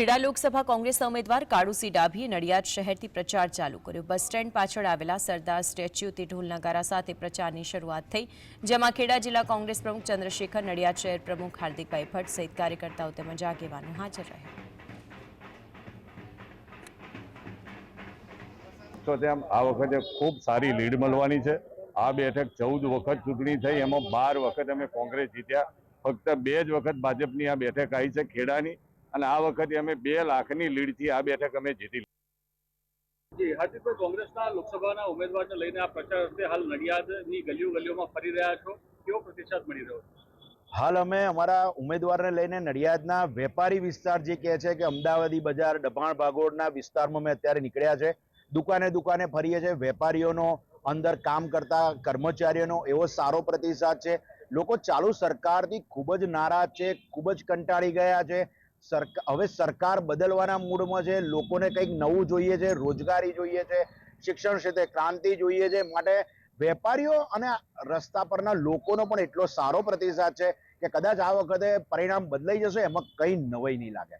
ખેડા લોકસભા કોંગ્રેસના ઉમેદવાર કાળુસી ડાભીએ નડિયાદ શહેરથી પ્રચાર ચાલુ કર્યો. બસ સ્ટેન્ડ પાછળ આવેલા સરદાર સ્ટેચ્યુથી ઢોલ નગારા સાથે પ્રચારની શરૂઆત થઈ, જેમાં ખેડા જિલ્લા કોંગ્રેસ પ્રમુખ ચંદ્રશેખર, નડિયાદ શહેર પ્રમુખ હાર્દિકભાઈ ભટ્ટ સહિત કાર્યકર્તાઓ તેમજ આગેવાનો હાજર રહ્યા. તો તેમ આ વખતે ખૂબ સારી લીડ મળવાની છે. આ બેઠક ચૌદ વખત ચૂંટણી થઈ, એમાં બાર વખત અમે કોંગ્રેસ જીત્યા. ફક્ત બે જ વખત ભાજપની આ બેઠક આવી છે, ખેડાની. અને આ વખતે અમે બે લાખની લીડથી આ બેઠક અમે જીતી જી હાર્દિકભાઈ કોંગ્રેસના લોકસભાના ઉમેદવારને લઈને આ પ્રચાર અર્થે હાલ નડિયાદની ગલીઓ ગલીઓમાં ફરી રહ્યા છો. કેવો પ્રતિસાદ મળી રહ્યો હાલ અમે અમારા ઉમેદવારને લઈને નડિયાદના વેપારી વિસ્તાર જે કહે છે કે અમદાવાદી બજાર ડભાણ ભાગોળના વિસ્તારમાં અમે અત્યારે નીકળ્યા છે. દુકાને દુકાને ફરીએ છીએ. વેપારીઓનો અંદર કામ કરતા કર્મચારીઓનો એવો સારો પ્રતિસાદ છે. લોકો ચાલુ સરકારથી ખૂબ જ નારાજ છે ખૂબ જ કંટાળી ગયા છે. હવે સરકાર બદલવાના મૂડમાં છે, લોકોને કંઈક નવું જોઈએ છે, રોજગારી જોઈએ છે, શિક્ષણ ક્ષેત્રે ક્રાંતિ જોઈએ છે, માટે વેપારીઓ અને રસ્તા પરના લોકોનો પણ એટલો સારો પ્રતિસાદ છે કે કદાચ આ વખતે પરિણામ બદલાઈ જશે, એમાં કઈ નવાઈ નહીં લાગે.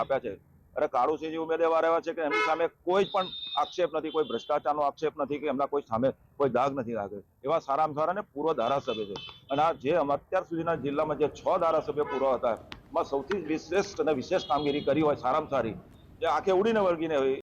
આપ્યા છે. અરે કાળુસિંહજી ઉમેદવાર એવા છે કે એમની સામે કોઈ પણ આક્ષેપ નથી, કોઈ ભ્રષ્ટાચારનો આક્ષેપ નથી કે એમના કોઈ સામે કોઈ દાગ નથી લાગે. એવા સારામાં સારા ને પૂર્વ ધારાસભ્ય છે. અને આ જે અત્યાર સુધીના જિલ્લામાં જે છ ધારાસભ્ય પૂર્વ હતા એમાં સૌથી વિશેષ અને વિશેષ કામગીરી કરી હોય સારામાં સારી. જે આંખે ઉડીને વળગીને હોય.